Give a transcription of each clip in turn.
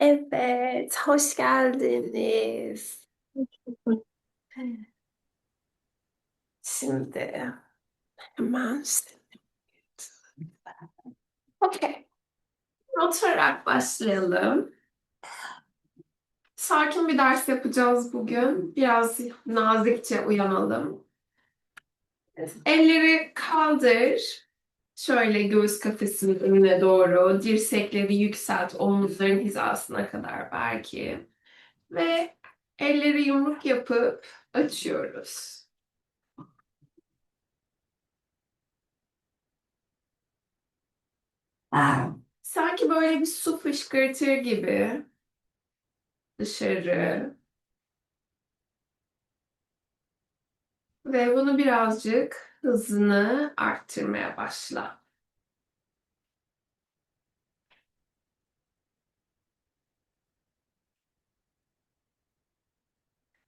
Evet, hoş geldiniz. Şimdi hemen Okey. Oturarak başlayalım. Sakin bir ders yapacağız bugün. Biraz nazikçe uyanalım. Elleri kaldır. Şöyle göğüs kafesinin önüne doğru. Dirsekleri yükselt. Omuzların hizasına kadar belki. Ve elleri yumruk yapıp açıyoruz. Sanki böyle bir su fışkırtır gibi dışarı. Ve bunu birazcık hızını arttırmaya başla.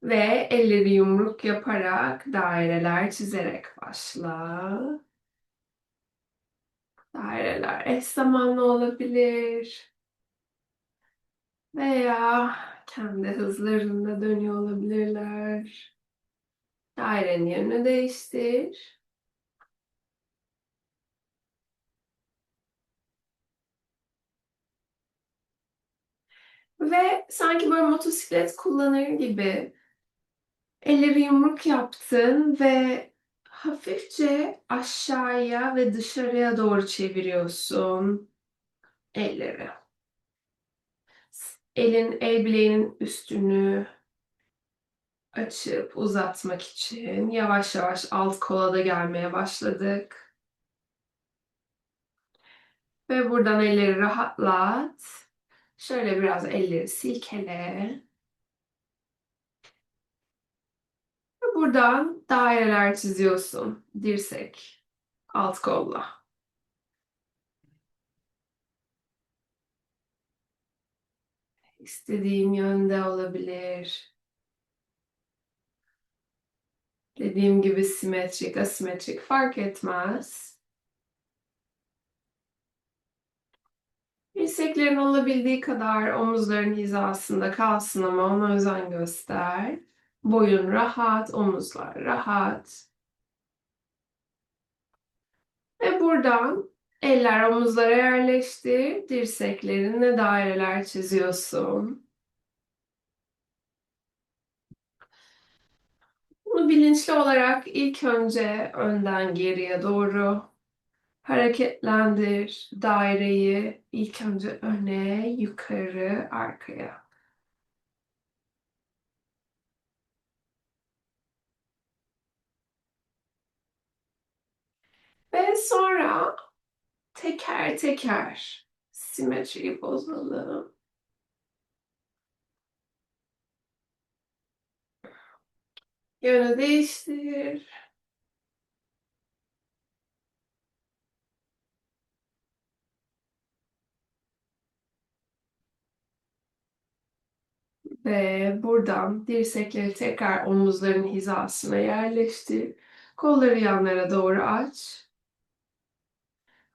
Ve elleri yumruk yaparak daireler çizerek başla. Daireler eş zamanlı olabilir. Veya kendi hızlarında dönüyor olabilirler. Dairenin yerini değiştir. Ve sanki böyle motosiklet kullanır gibi elleri yumruk yaptın ve hafifçe aşağıya ve dışarıya doğru çeviriyorsun elleri. Elin el bileğinin üstünü açıp uzatmak için yavaş yavaş alt kola da gelmeye başladık. Ve buradan elleri rahatlat. Şöyle biraz elleri silkele. Ve buradan daireler çiziyorsun. Dirsek, alt kolla. İstediğin yönde olabilir. Dediğim gibi simetrik, asimetrik fark etmez. Dirseklerin olabildiği kadar omuzların hizasında kalsın ama ona özen göster. Boyun rahat, omuzlar rahat. Ve buradan eller omuzlara yerleştir. Dirseklerinle daireler çiziyorsun. Bunu bilinçli olarak ilk önce önden geriye doğru hareketlendir. Daireyi ilk önce öne, yukarı, arkaya. Ve sonra teker teker simetriyi bozalım. Yönü değiştir. Ve buradan dirsekleri tekrar omuzların hizasına yerleştir. Kolları yanlara doğru aç.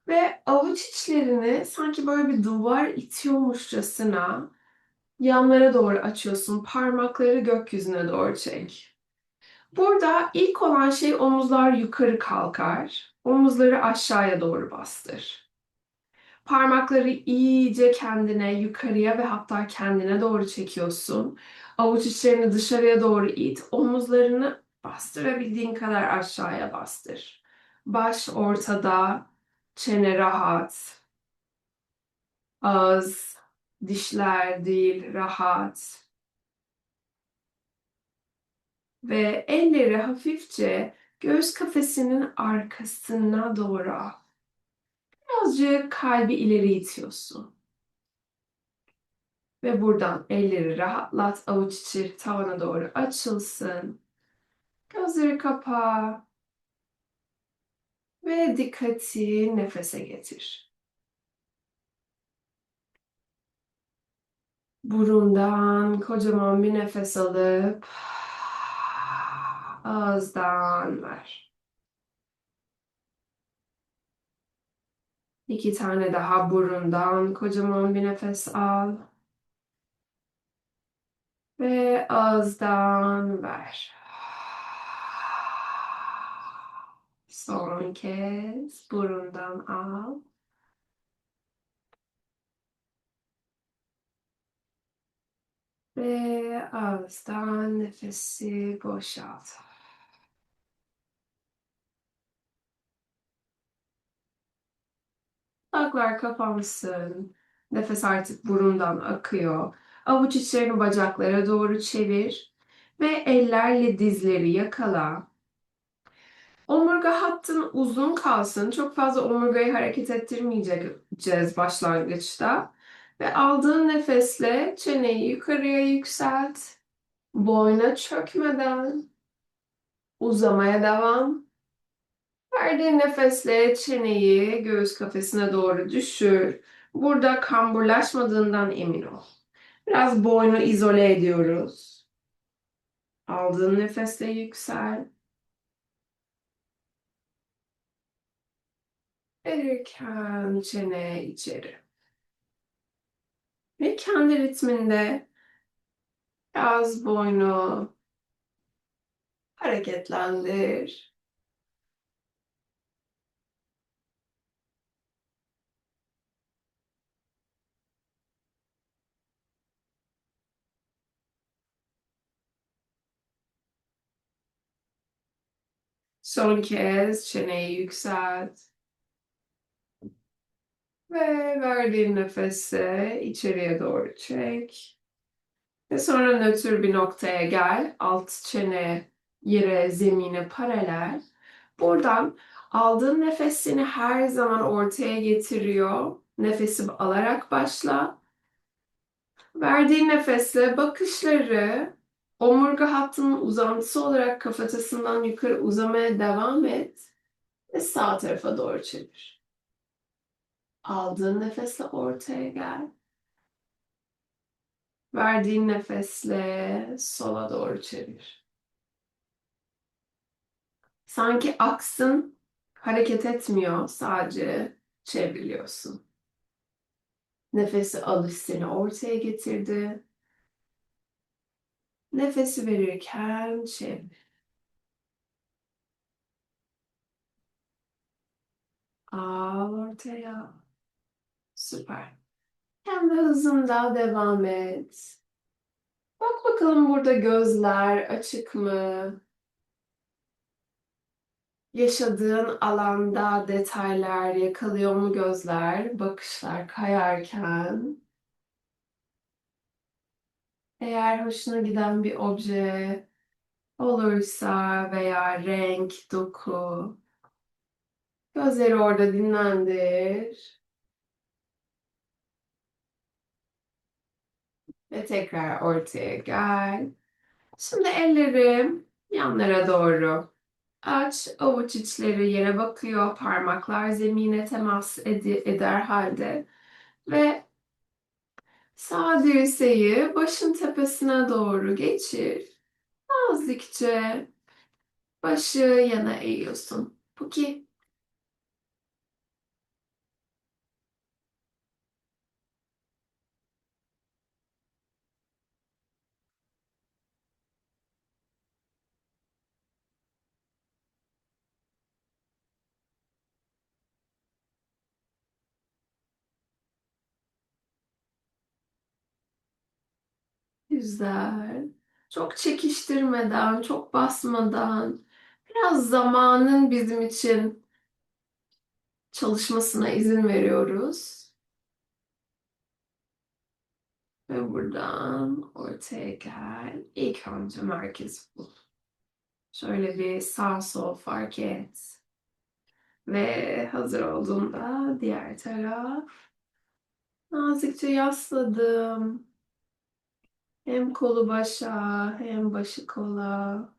Ve avuç içlerini sanki böyle bir duvar itiyormuşçasına yanlara doğru açıyorsun. Parmakları gökyüzüne doğru çek. Burada ilk olan şey omuzlar yukarı kalkar. Omuzları aşağıya doğru bastır. Parmakları iyice kendine, yukarıya ve hatta kendine doğru çekiyorsun. Avuç içlerini dışarıya doğru it. Omuzlarını bastırabildiğin kadar aşağıya bastır. Baş ortada, çene rahat. Ağız, dişler değil, rahat. Ve elleri hafifçe göğüs kafesinin arkasına doğru al. Birazcık kalbi ileri itiyorsun. Ve buradan elleri rahatlat. Avuç içi tavana doğru açılsın. Gözleri kapa. Ve dikkati nefese getir. Burundan kocaman bir nefes alıp ağızdan ver. İki tane daha burundan kocaman bir nefes al. Ve ağızdan ver. Son kez burundan al. Ve ağızdan nefesi boşalt. Kulaklar kapansın. Nefes artık burundan akıyor. Avuç içlerini bacaklara doğru çevir. Ve ellerle dizleri yakala. Omurga hattın uzun kalsın. Çok fazla omurgayı hareket ettirmeyeceğiz başlangıçta. Ve aldığın nefesle çeneyi yukarıya yükselt. Boyna çökmeden uzamaya devam. Verdiğin nefesle çeneyi göğüs kafesine doğru düşür. Burada kamburlaşmadığından emin ol. Biraz boynu izole ediyoruz. Aldığın nefesle yüksel. Verirken çene içeri. Ve kendi ritminde biraz boynu hareketlendir. Son kez çeneyi yükselt. Ve verdiğin nefesi içeriye doğru çek. Ve sonra nötr bir noktaya gel. Alt çene yere, zemine paralel. Buradan aldığın nefes seni her zaman ortaya getiriyor. Nefesi alarak başla. Verdiğin nefesle bakışları omurga hattının uzantısı olarak kafatasından yukarı uzamaya devam et. Ve sağ tarafa doğru çevir. Aldığın nefesle ortaya gel. Verdiğin nefesle sola doğru çevir. Sanki aksın hareket etmiyor, sadece çevriliyorsun. Nefesi alış seni ortaya getirdi. Nefesi verirken çevir. Al ortaya. Süper. Kendi hızında devam et. Bak bakalım burada gözler açık mı? Yaşadığın alanda detaylar yakalıyor mu gözler, bakışlar kayarken? Eğer hoşuna giden bir obje olursa veya renk, doku, gözleri orada dinlendir. Ve tekrar ortaya gel. Şimdi ellerim yanlara doğru. Aç, avuç içleri yere bakıyor, parmaklar zemine temas ed- eder halde. Ve sağ dirseği başın tepesine doğru geçir. Nazikçe başı yana eğiyorsun. Puki. Güzel. Çok çekiştirmeden, çok basmadan, biraz zamanın bizim için çalışmasına izin veriyoruz. Ve buradan ortaya gel. İlk önce merkez bul. Şöyle bir sağ sol fark et. Ve hazır olduğunda diğer taraf. Nazikçe yasladım. Hem kolu başa hem başı kola.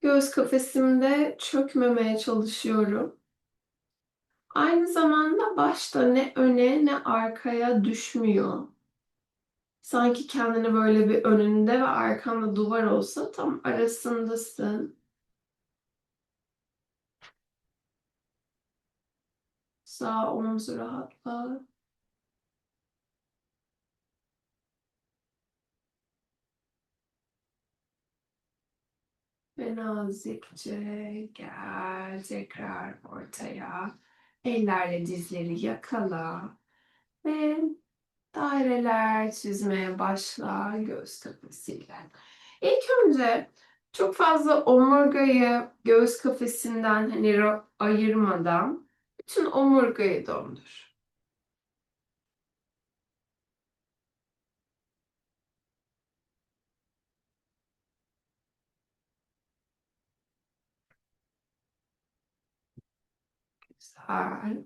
Göğüs kafesimde çökmemeye çalışıyorum. Aynı zamanda başta ne öne ne arkaya düşmüyor. Sanki kendini böyle bir önünde ve arkanda duvar olsa tam arasındasın. Sağ omzu rahatla. Ve nazikçe gel tekrar ortaya. Ellerle dizleri yakala. Ve daireler çizmeye başla göğüs kafesiyle. İlk önce çok fazla omurgayı göğüs kafesinden hani ayırmadan bütün omurgayı dondur. Güzel.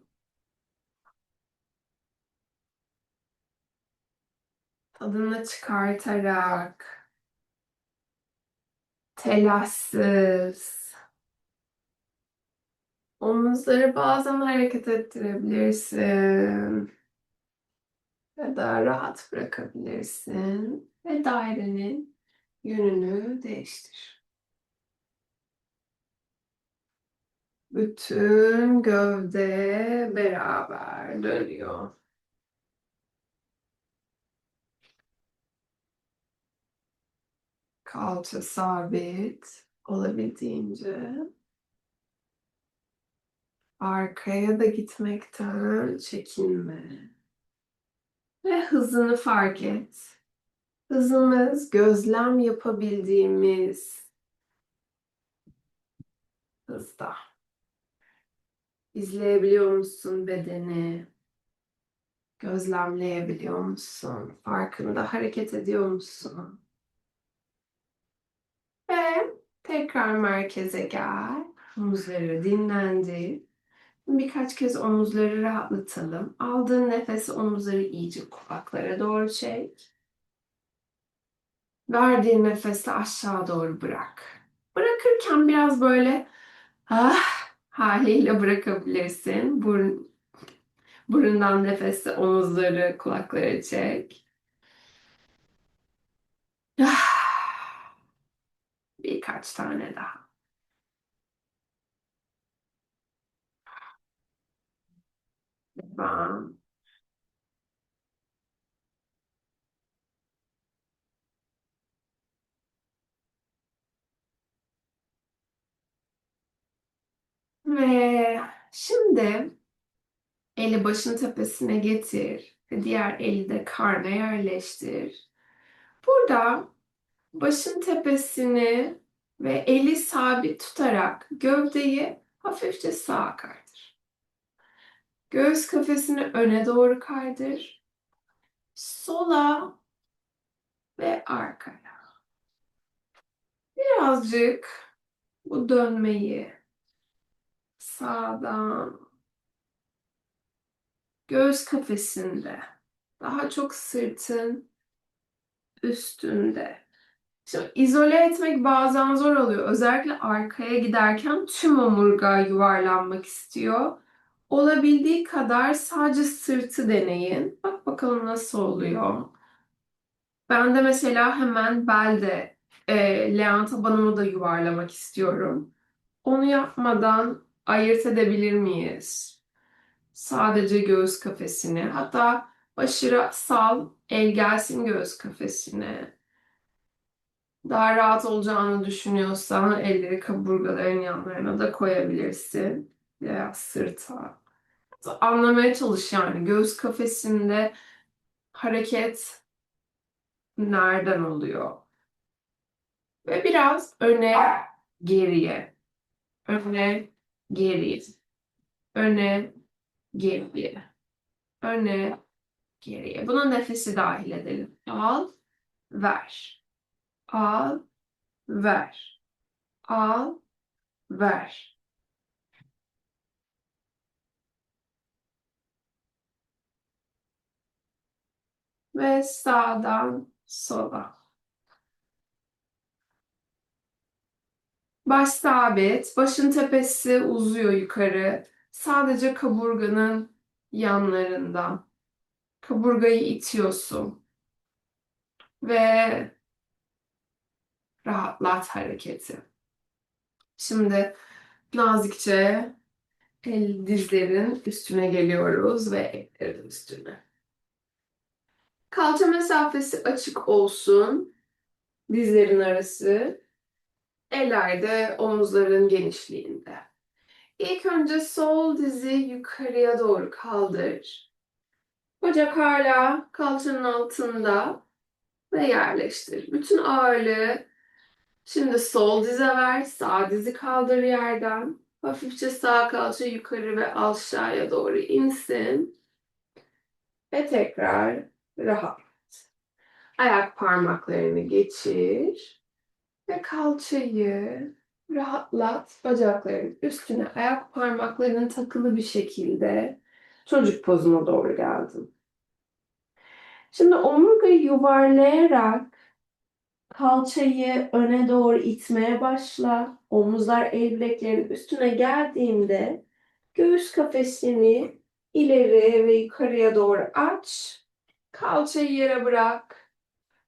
Tadını çıkartarak telaşsız omuzları bazen hareket ettirebilirsin. Ya da rahat bırakabilirsin. Ve dairenin yönünü değiştir. Bütün gövde beraber dönüyor. Kalça sabit olabildiğince. Arkaya da gitmekten çekinme. Ve hızını fark et. Hızımız gözlem yapabildiğimiz hızda. İzleyebiliyor musun bedeni? Gözlemleyebiliyor musun? Farkında hareket ediyor musun? Ve tekrar merkeze gel. Omuzları dinlendir. Birkaç kez omuzları rahatlatalım. Aldığın nefesi omuzları iyice kulaklara doğru çek. Verdiğin nefesi aşağı doğru bırak. Bırakırken biraz böyle ah haliyle bırakabilirsin. Burun, burundan nefesi omuzları kulaklara çek. Ah. Birkaç tane daha. Devam. Ve şimdi eli başın tepesine getir ve diğer eli de karna yerleştir. Burada başın tepesini ve eli sabit tutarak gövdeyi hafifçe sağa kaydır. Göğüs kafesini öne doğru kaydır. Sola ve arkaya. Birazcık bu dönmeyi sağdan göğüs kafesinde daha çok sırtın üstünde. Şimdi izole etmek bazen zor oluyor. Özellikle arkaya giderken tüm omurga yuvarlanmak istiyor. Olabildiği kadar sadece sırtı deneyin. Bak bakalım nasıl oluyor. Ben de mesela hemen belde e, leğen tabanımı da yuvarlamak istiyorum. Onu yapmadan ayırt edebilir miyiz? Sadece göğüs kafesini. Hatta başıra sal, el gelsin göğüs kafesine. Daha rahat olacağını düşünüyorsan elleri kaburgaların yanlarına da koyabilirsin. Veya sırta. Anlamaya çalış yani. Göğüs kafesinde hareket nereden oluyor? Ve biraz öne, geriye. Öne, geriye. Öne, geriye. Öne, geriye. Buna nefesi dahil edelim. Al, ver. Al, ver. Al, ver. Ve sağdan sola. Baş sabit, başın tepesi uzuyor yukarı. Sadece kaburganın yanlarından. Kaburgayı itiyorsun. Ve rahatlat hareketi. Şimdi nazikçe el dizlerin üstüne geliyoruz ve ellerin üstüne. Kalça mesafesi açık olsun. Dizlerin arası. Eller de omuzların genişliğinde. İlk önce sol dizi yukarıya doğru kaldır. Bacak hala kalçanın altında ve yerleştir. Bütün ağırlığı şimdi sol dize ver, sağ dizi kaldır yerden. Hafifçe sağ kalça yukarı ve aşağıya doğru insin. Ve tekrar rahat. Ayak parmaklarını geçir. Ve kalçayı rahatlat. Bacakların üstüne ayak parmaklarının takılı bir şekilde çocuk pozuna doğru geldin. Şimdi omurgayı yuvarlayarak kalçayı öne doğru itmeye başla. Omuzlar el bileklerin üstüne geldiğinde göğüs kafesini ileri ve yukarıya doğru aç. Kalçayı yere bırak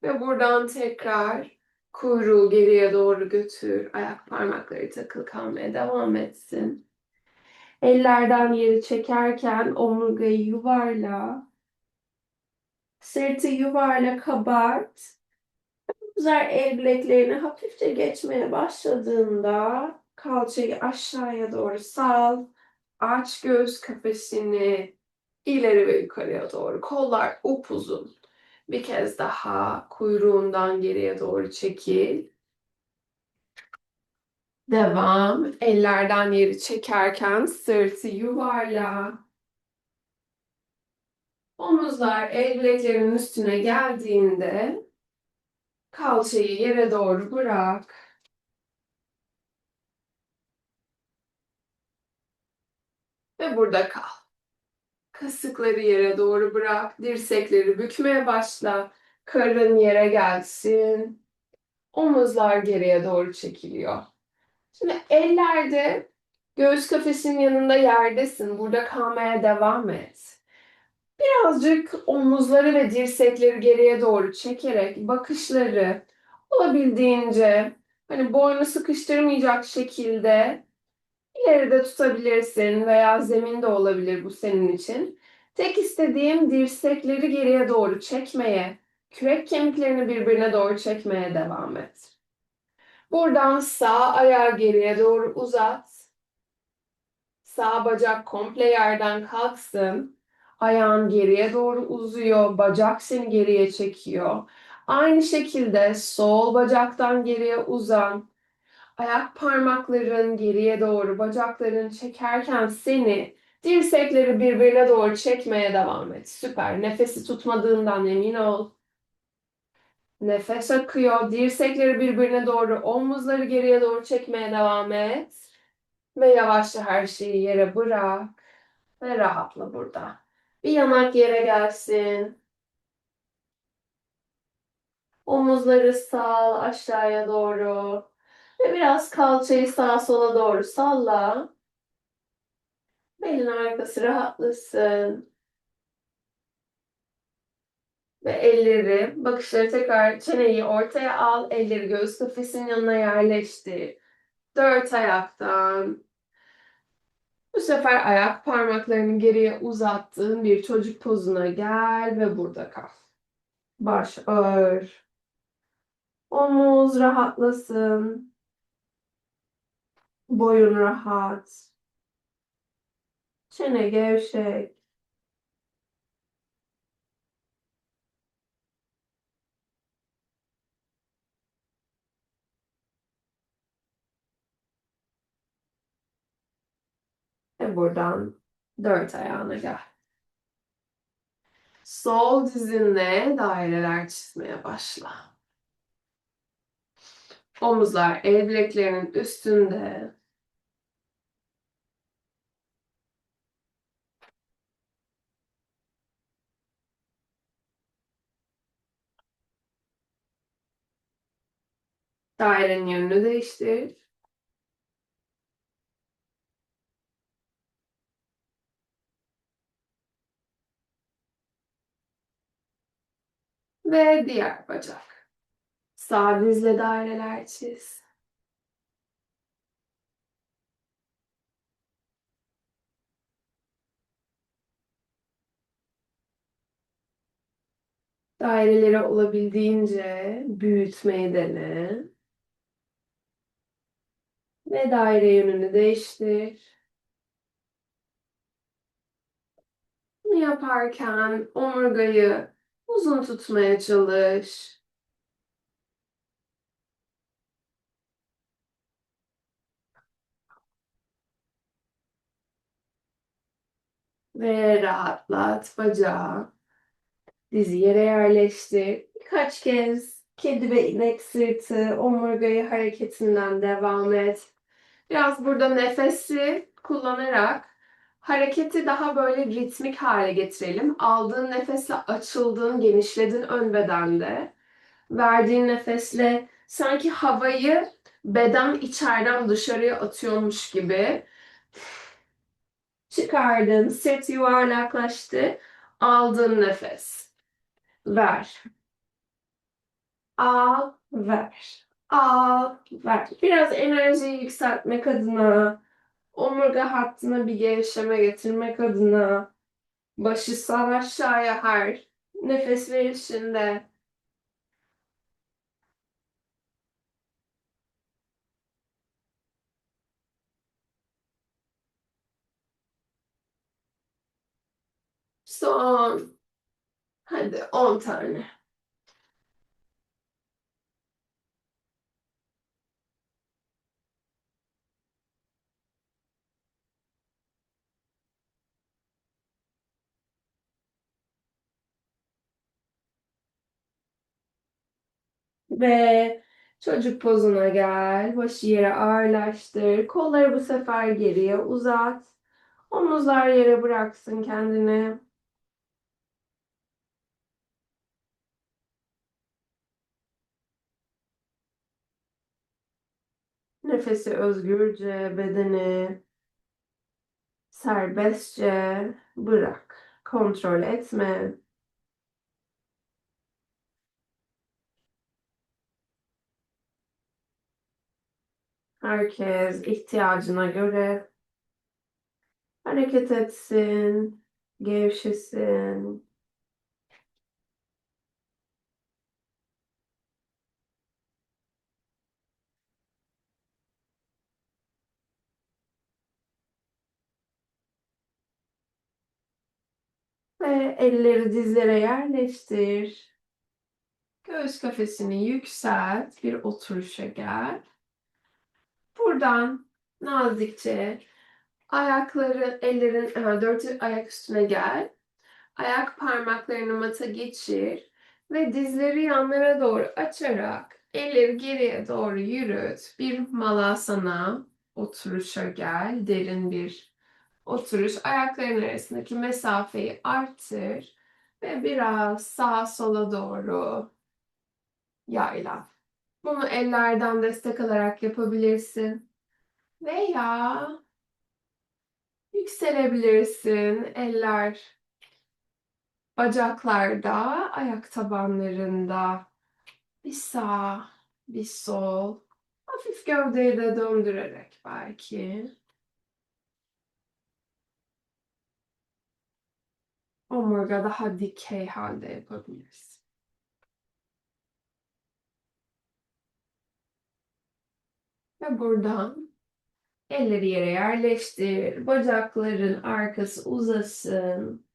ve buradan tekrar kuyruğu geriye doğru götür. Ayak parmakları takılı kalmaya devam etsin. Ellerden yeri çekerken omurgayı yuvarla. Sırtı yuvarla kabart. Omuzlar el bileklerini hafifçe geçmeye başladığında kalçayı aşağıya doğru sal. Aç göğüs kafesini ileri ve yukarıya doğru. Kollar upuzun. Bir kez daha kuyruğundan geriye doğru çekil. Devam. Ellerden yeri çekerken sırtı yuvarla. Omuzlar el bileklerinin üstüne geldiğinde kalçayı yere doğru bırak. Ve burada kal. Kasıkları yere doğru bırak. Dirsekleri bükmeye başla. Karın yere gelsin. Omuzlar geriye doğru çekiliyor. Şimdi ellerde göğüs kafesinin yanında yerdesin. Burada kalmaya devam et. Birazcık omuzları ve dirsekleri geriye doğru çekerek bakışları olabildiğince hani boynu sıkıştırmayacak şekilde ileride tutabilirsin veya zeminde olabilir bu senin için. Tek istediğim dirsekleri geriye doğru çekmeye, kürek kemiklerini birbirine doğru çekmeye devam et. Buradan sağ ayağı geriye doğru uzat. Sağ bacak komple yerden kalksın. Ayağın geriye doğru uzuyor. Bacak seni geriye çekiyor. Aynı şekilde sol bacaktan geriye uzan. Ayak parmakların geriye doğru, bacakların çekerken seni dirsekleri birbirine doğru çekmeye devam et. Süper. Nefesi tutmadığından emin ol. Nefes akıyor. Dirsekleri birbirine doğru, omuzları geriye doğru çekmeye devam et. Ve yavaşça her şeyi yere bırak. Ve rahatla burada. Bir yanak yere gelsin. Omuzları sağ aşağıya doğru. Ve biraz kalçayı sağa sola doğru salla. Belin arkası rahatlasın. Ve elleri, bakışları tekrar çeneyi ortaya al. Elleri göğüs kafesinin yanına yerleştir. Dört ayaktan. Bu sefer ayak parmaklarını geriye uzattığın bir çocuk pozuna gel ve burada kal. Baş ağır. Omuz rahatlasın. Boyun rahat. Çene gevşek. Ve buradan dört ayağına gel. Sol dizinle daireler çizmeye başla. Omuzlar el bileklerinin üstünde. Dairenin yönünü değiştir. Ve diğer bacak. Sağ daireler çiz. Daireleri olabildiğince büyütmeyi dene. Ve daire yönünü değiştir. Bunu yaparken omurgayı uzun tutmaya çalış. Ve rahatlat bacağı. Dizi yere yerleştir. Birkaç kez kedi ve inek sırtı, omurgayı hareketinden devam et. Biraz burada nefesi kullanarak hareketi daha böyle ritmik hale getirelim. Aldığın nefesle açıldın, genişledin ön bedende. Verdiğin nefesle sanki havayı beden içeriden dışarıya atıyormuş gibi. Çıkardın, sırt yuvarlaklaştı. Aldın nefes. Ver. Al, ver. Al, ver. Biraz enerjiyi yükseltmek adına, omurga hattına bir gevşeme getirmek adına, başı sağ aşağıya her nefes verişinde son hadi 10 tane. Ve çocuk pozuna gel. Başı yere ağırlaştır. Kolları bu sefer geriye uzat. Omuzlar yere bıraksın kendini. Nefesi özgürce, bedeni serbestçe bırak. Kontrol etme. Herkes ihtiyacına göre hareket etsin, gevşesin. Ve elleri dizlere yerleştir. Göğüs kafesini yükselt. Bir oturuşa gel. Buradan nazikçe ayakları, ellerin, dört ayak üstüne gel. Ayak parmaklarını mata geçir ve dizleri yanlara doğru açarak elleri geriye doğru yürüt. Bir malasana oturuşa gel. Derin bir oturuş. Ayakların arasındaki mesafeyi arttır ve biraz sağa sola doğru yayla. Bunu ellerden destek alarak yapabilirsin. Veya yükselebilirsin. Eller bacaklarda, ayak tabanlarında. Bir sağ, bir sol. Hafif gövdeyi de döndürerek belki. Omurga daha dikey halde yapabiliriz. Ve buradan elleri yere yerleştir. Bacakların arkası uzasın.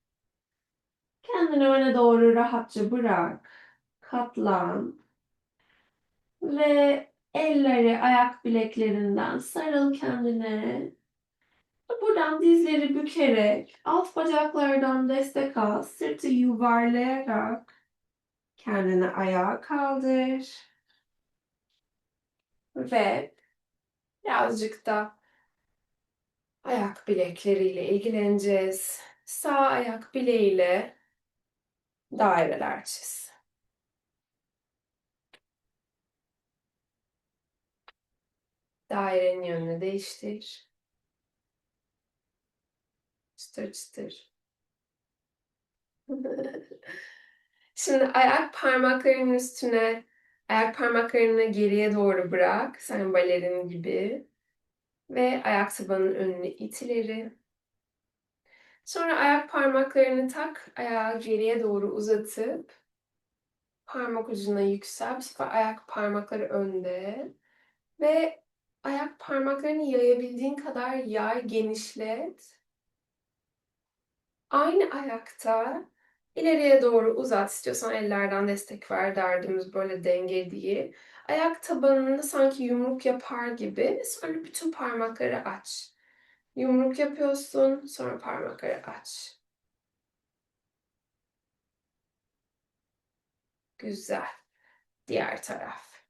Kendini öne doğru rahatça bırak. Katlan. Ve elleri ayak bileklerinden sarıl kendine. Buradan dizleri bükerek, alt bacaklardan destek al. Sırtı yuvarlayarak kendini ayağa kaldır. Ve birazcık da ayak bilekleriyle ilgileneceğiz. Sağ ayak bileğiyle daireler çiz. Dairenin yönünü değiştir. Çıtır. Şimdi ayak parmaklarının üstüne, ayak parmaklarını geriye doğru bırak. Sen balerin gibi. Ve ayak tabanının önünü it ileri. Sonra ayak parmaklarını tak, ayağı geriye doğru uzatıp parmak ucuna yüksel. Bu sefer ayak parmakları önde. Ve Ayak parmaklarını yayabildiğin kadar yay, genişlet. Aynı ayakta ileriye doğru uzat. İstiyorsan ellerden destek ver. Derdimiz böyle denge değil. Ayak tabanını sanki yumruk yapar gibi. Sonra bütün parmakları aç. Yumruk yapıyorsun, sonra parmakları aç. Güzel. Diğer taraf.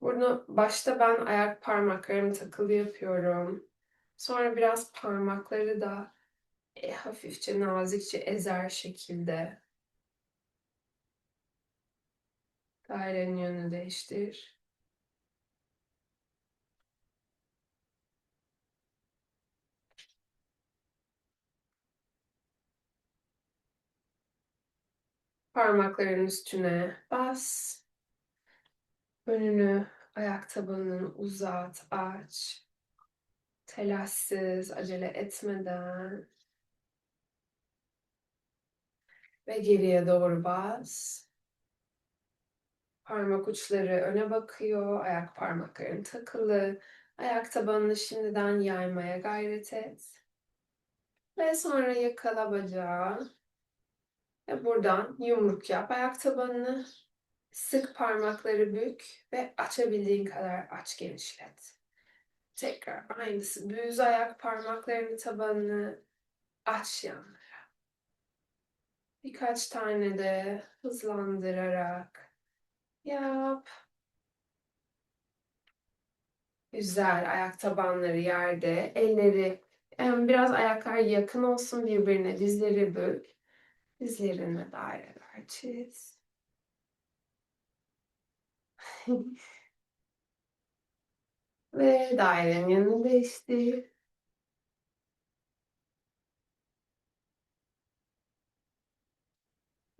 Burada başta ben ayak parmaklarımı takılı yapıyorum. Sonra biraz parmakları da e, hafifçe nazikçe ezer şekilde. Dairenin yönünü değiştir. Parmakların üstüne bas. Önünü ayak tabanını uzat, aç. Telaşsız, acele etmeden. Ve geriye doğru bas. Parmak uçları öne bakıyor, ayak parmakların takılı. Ayak tabanını şimdiden yaymaya gayret et. Ve sonra yakala bacağı. Ve buradan yumruk yap ayak tabanını. Sık parmakları bük ve açabildiğin kadar aç genişlet. Tekrar aynısı. Düz ayak parmaklarını tabanını aç yanlara. Birkaç tane de hızlandırarak yap. Güzel. Ayak tabanları yerde. Elleri em, biraz ayaklar yakın olsun birbirine. Dizleri bük. Dizlerine daireler çiz. Ve dairenin yanını değiştir.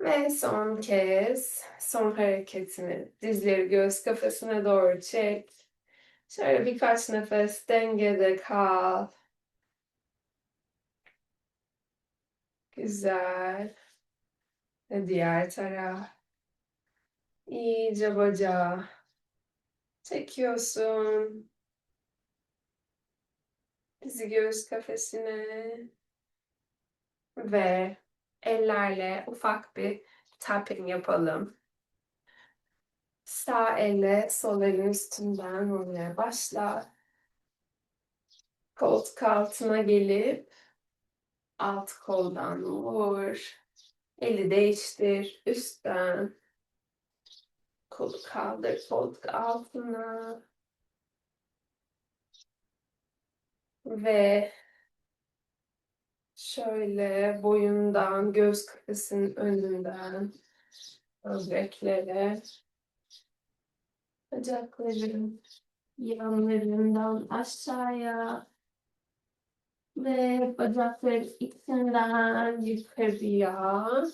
Ve son kez son hareketini dizleri göğüs kafesine doğru çek. Şöyle birkaç nefes dengede kal. Güzel. Ve diğer taraf. İyice bacağı çekiyorsun. Dizi göğüs kafesine. Ve ellerle ufak bir tapping yapalım. Sağ elle sol elin üstünden vurmaya başla. Koltuk altına gelip alt koldan vur. Eli değiştir üstten. Kolu kaldır koltuk altına. Ve şöyle boyundan, göz kafesinin önünden böbreklere, bacakların yanlarından aşağıya ve bacakların içinden yukarıya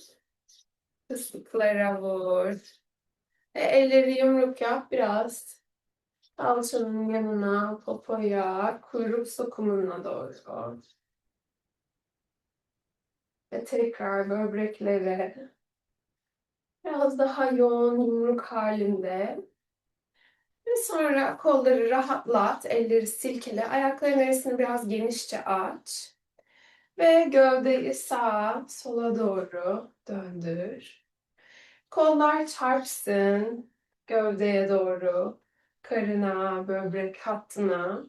fıstıklara vur. Ve elleri yumruk yap biraz. Kalçanın yanına, popoya, kuyruk sokumuna doğru. Ve tekrar böbreklere. Biraz daha yoğun yumruk halinde. Ve sonra kolları rahatlat, elleri silkele, ayakların arasını biraz genişçe aç. Ve gövdeyi sağa, sola doğru döndür. Kollar çarpsın gövdeye doğru, karına, böbrek hattına.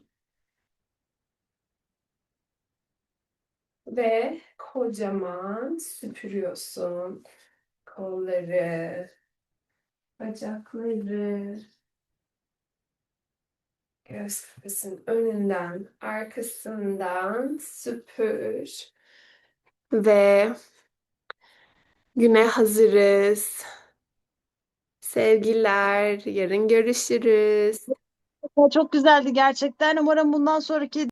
Ve kocaman süpürüyorsun kolları, bacakları, göğüs kafesinin önünden, arkasından süpür. Ve güne hazırız. Sevgiler, yarın görüşürüz. Çok güzeldi gerçekten. Umarım bundan sonraki